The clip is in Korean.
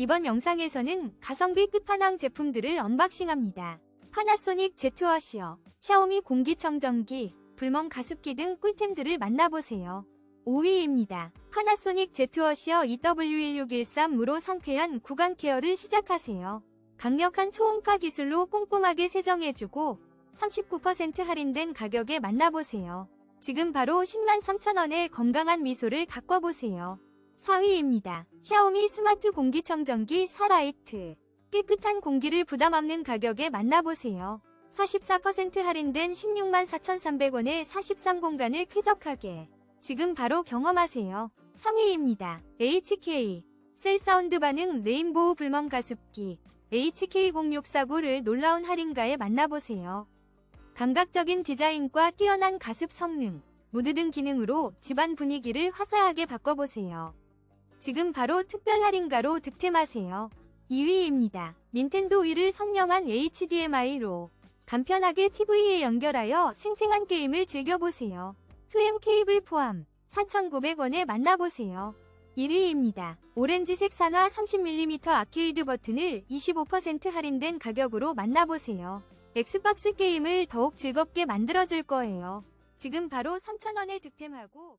이번 영상에서는 가성비 끝판왕 제품들을 언박싱합니다. 파나소닉 제트워시어, 샤오미 공기청정기, 불멍 가습기 등 꿀템들을 만나보세요. 5위입니다. 파나소닉 제트워시어 EW1613으로 상쾌한 구강 케어를 시작하세요. 강력한 초음파 기술로 꼼꼼하게 세정해주고 39% 할인된 가격에 만나보세요. 지금 바로 10만 3천원의 건강한 미소를 가꿔보세요. 4위입니다. 샤오미 스마트 공기청정기 사라이트. 깨끗한 공기를 부담 없는 가격에 만나보세요. 44% 할인된 16만 4,300원에 43공간을 쾌적하게. 지금 바로 경험하세요. 3위입니다. HK. 셀 사운드 반응 레인보우 불멍 가습기. HK0649를 놀라운 할인가에 만나보세요. 감각적인 디자인과 뛰어난 가습 성능, 무드 등 기능으로 집안 분위기를 화사하게 바꿔보세요. 지금 바로 특별 할인가로 득템하세요. 2위입니다. 닌텐도 위를 선명한 HDMI로 간편하게 TV에 연결하여 생생한 게임을 즐겨보세요. 2M 케이블 포함 4,900원에 만나보세요. 1위입니다. 오렌지색 산화 30mm 아케이드 버튼을 25% 할인된 가격으로 만나보세요. 엑스박스 게임을 더욱 즐겁게 만들어줄 거예요. 지금 바로 3,000원에 득템하고